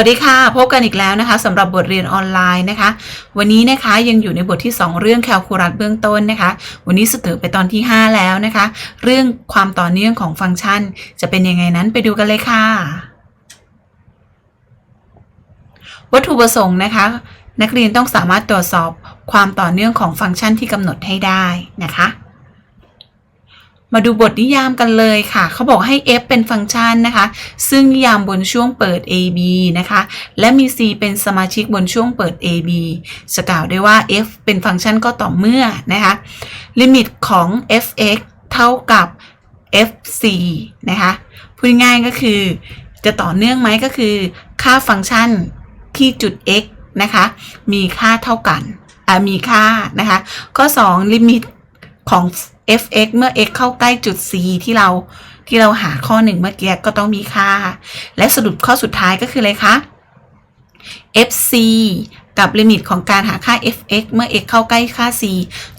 สวัสดีค่ะ พบกันอีกแล้วนะคะสำหรับบทเรียนออนไลน์นะคะ วันนี้นะคะยังอยู่ในบทที่ 2 เรื่องแคลคูลัสเบื้องต้นนะคะ วันนี้สเตอไปตอนที่ 5 แล้วนะคะ เรื่องความต่อเนื่องของฟังก์ชัน จะเป็นยังไงนั้นไปดูกันเลยค่ะ วัตถุประสงค์นะคะ นักเรียนต้องสามารถตรวจสอบความต่อเนื่องของฟังก์ชันที่กำหนดให้ได้นะคะ มาดูบทนิยามกันเลยค่ะ เขาบอกให้ f เป็นฟังก์ชันนะคะ ซึ่งนิยามบนช่วงเปิด ab นะคะ และมี c เป็นสมาชิกบนช่วงเปิด ab จะกล่าวได้ว่า f เป็นฟังก์ชันก็ต่อเมื่อนะคะ ลิมิตของ fx เท่ากับ fc นะคะพูดง่ายก็คือ จะต่อเนื่องไหมก็คือ ค่าฟังก์ชันที่จุด x นะคะ มีค่าเท่ากันอ่ามีค่านะคะ ข้อ 2 ลิมิตของ fx เมื่อ x เข้าใกล้จุด c ที่เราที่เราหาข้อหนึ่งเมื่อกี้ก็ต้องมีค่า และสรุปข้อสุดท้ายก็คืออะไรคะ fc กับลิมิตของการหาค่า fx เมื่อ x เข้าใกล้ค่า c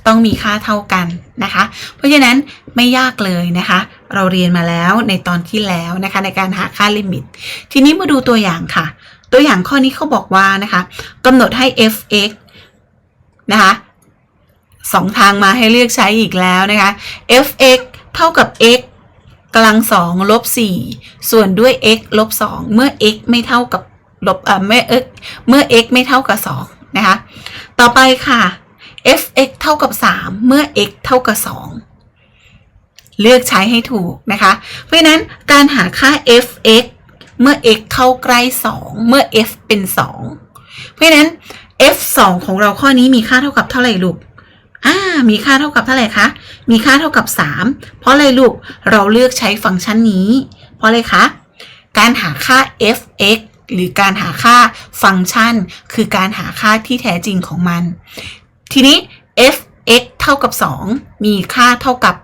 ต้องมีค่าเท่ากันนะคะ เพราะฉะนั้นไม่ยากเลยนะคะ เราเรียนมาแล้วในตอนที่แล้วนะคะ ในการหาค่าลิมิต ทีนี้มาดูตัวอย่างค่ะ ตัวอย่างข้อนี้เขาบอกว่านะคะกำหนดให้ fx นะคะ สองทางมาให้เลือกใช้อีกแล้วนะคะ fx เท่ากับ x กำลังสองลบสี่ส่วนด้วย x ลบสองเมื่อ x ไม่เท่ากับลบเอ่อเมื่อ x เมื่อ x ไม่เท่ากับสองนะคะ ต่อไปค่ะ fx เท่ากับสามเมื่อ x เท่ากับสองเลือกใช้ให้ถูกนะคะ เพราะนั้นการหาค่า fx เมื่อ x เข้าใกล้สองเมื่อ f เป็นสองเพราะฉะนั้น f 2 ของเราข้อนี้มีค่าเท่ากับเท่าไหร่ลูก อ่า มีค่าเท่ากับเท่าไหร่คะ มีค่าเท่ากับ 3 เพราะอะไรลูก เราเลือกใช้ฟังก์ชันนี้ เพราะอะไรคะ การหาค่า f(x) หรือการหาค่าฟังก์ชัน คือการหาค่าที่แท้จริงของมัน ทีนี้ f(x) เท่ากับ 2 มีค่าเท่ากับ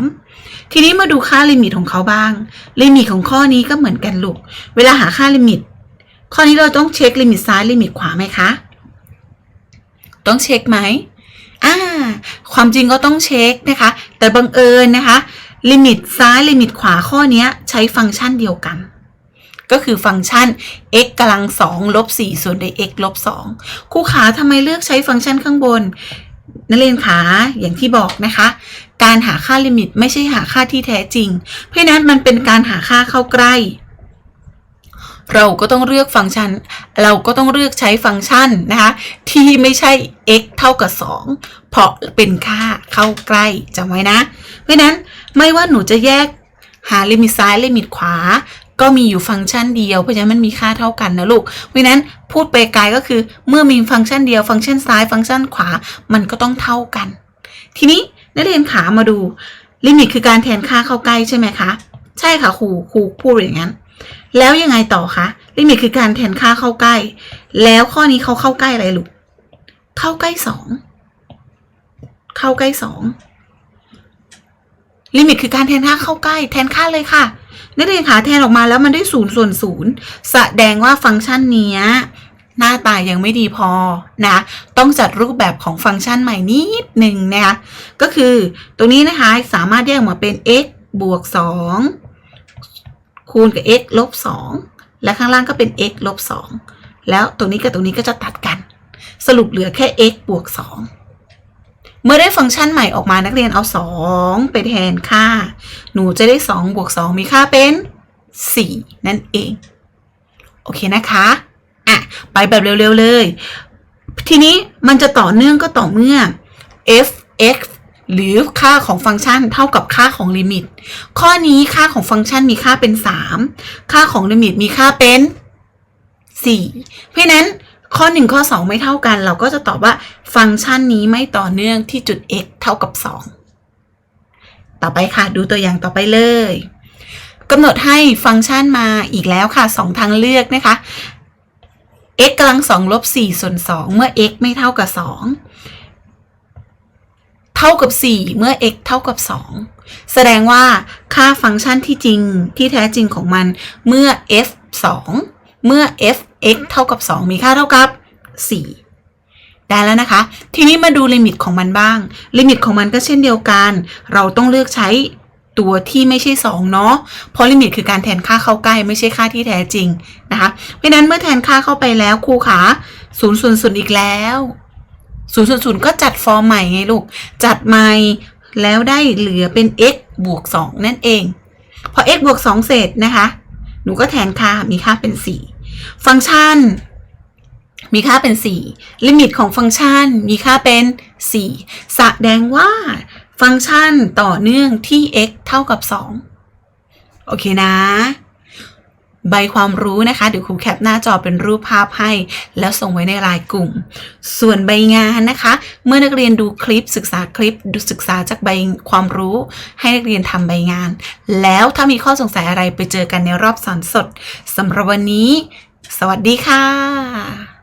3 ทีนี้มาดูค่าลิมิตของเขาบ้าง ลิมิตของข้อนี้ก็เหมือนกันลูก เวลาหาค่าลิมิต ข้อนี้เราต้องเช็คลิมิตซ้ายลิมิตขวาไหมคะ ต้องเช็คไหม อ่าความจริงก็ต้องเช็คนะคะ แต่บังเอิญนะคะ ลิมิตซ้ายลิมิตขวาข้อนี้ใช้ฟังก์ชันเดียวกัน ก็คือฟังก์ชัน x กำลัง2ลบ4ส่วนด้วย x ลบ2ครูขาทำไมเลือกใช้ฟังก์ชันข้างบน นักเรียนขาอย่างที่บอกนะคะ การหาค่าลิมิตไม่ใช่หาค่าที่แท้จริง เพราะนั้นมันเป็นการหาค่าเข้าใกล้ เราก็ต้องเลือกฟังก์ชัน เราก็ต้องเลือกใช้ฟังก์ชันนะคะที่ไม่ใช่ x เท่ากับ 2 เพราะเป็นค่าเข้าใกล้จำไว้นะ เพราะฉะนั้นไม่ว่าหนูจะแยกหาลิมิตซ้ายลิมิตขวา ก็มีอยู่ฟังก์ชันเดียวเพราะฉะนั้นมันมีค่าเท่ากันนะลูก เพราะฉะนั้นพูดไปไกลก็คือ เมื่อมีฟังก์ชันเดียวฟังก์ชันซ้ายฟังก์ชันขวามันก็ต้องเท่ากัน ทีนี้นักเรียนขามาดูลิมิตคือการแทนค่าเข้าใกล้ใช่ไหมคะ ใช่ค่ะครูครูพูดอย่างนั้น แล้วยังไงต่อคะลิมิตคือการแทนค่าเข้าใกล้ แล้วข้อนี้เขาเข้าใกล้อะไรลูกเข้าใกล้สองเข้าใกล้สองลิมิตคือการแทนค่าเข้าใกล้ แทนค่าเลยค่ะนักเรียนขาแทนออกมาแล้วมันได้ศูนย์ส่วนศูนย์แสดงว่าฟังก์ชันเนี้ยหน้าตายังไม่ดีพอนะ ต้องจัดรูปแบบของฟังก์ชันใหม่นิดหนึ่งนะคะ ก็คือตรงนี้นะคะสามารถแยกออกมาเป็น x บวก 2 คูณกับ x ลบ2และข้างล่างก็เป็น x ลบ2แล้วตรงนี้กับตรงนี้ก็จะตัดกัน สรุปเหลือแค่ x บวก 2 เมื่อได้ฟังก์ชันใหม่ออกมานักเรียนเอา 2 ไปแทนค่า หนูจะได้ 2 บวก 2 มีค่าเป็น 4 นั่นเอง โอเคนะคะอะไปแบบเร็วๆเลย ทีนี้มันจะต่อเนื่องก็ต่อเมื่อ f(x) หรือค่าของฟังก์ชันเท่ากับค่าของลิมิต ข้อนี้ค่าของฟังก์ชันมีค่าเป็น 3 ค่าของลิมิตมีค่าเป็น 4 เพราะนั้นข้อ 1 ข้อ 2 ไม่เท่ากัน เราก็จะตอบว่าฟังก์ชันนี้ไม่ต่อเนื่องที่จุด x เท่ากับ 2 ต่อไปค่ะดูตัวอย่างต่อไปเลยกำหนดให้ฟังก์ชันมาอีกแล้วค่ะ 2 ทางเลือกนะคะ x กำลัง2ลบ4ส่วน2เมื่อ x ไม่เท่ากับ 2 เท่ากับ 4 เมื่อ x เท่ากับ 2 แสดงว่าค่าฟังก์ชันที่จริงที่แท้จริงของมันเมื่อ f 2 เมื่อ f x เท่ากับ 2 มีค่าเท่ากับ 4 ได้แล้วนะคะ ทีนี้มาดูลิมิตของมันบ้าง ลิมิตของมันก็เช่นเดียวกัน เราต้องเลือกใช้ตัวที่ไม่ใช่ 2 เนาะ เพราะลิมิตคือการแทนค่าเข้าใกล้ไม่ใช่ค่าที่แท้จริงนะคะ เพราะนั้นเมื่อแทนค่าเข้าไปแล้วครูขา0 0 0อีกแล้ว 0 0 0 ก็จัดฟอร์มใหม่ไงลูก จัดใหม่แล้วได้เหลือเป็น x บวก 2 นั่นเอง พอ x บวก 2 เสร็จนะคะ หนูก็แทนค่ามีค่าเป็น 4 ฟังก์ชัน มีค่าเป็น 4 ลิมิตของฟังก์ชันมีค่าเป็น 4 แสดงว่าฟังก์ชันต่อเนื่องที่ x เท่ากับ 2 โอเคนะ ใบความรู้นะคะ เดี๋ยวครูแคปหน้าจอเป็นรูปภาพให้ แล้วส่งไว้ในไลน์กลุ่ม ส่วนใบงานนะคะ เมื่อนักเรียนดูคลิปศึกษาคลิปดูศึกษาจากใบความรู้ ให้นักเรียนทำใบงาน แล้วถ้ามีข้อสงสัยอะไรไปเจอกันในรอบสอนสดสำหรับวันนี้ สวัสดีค่ะ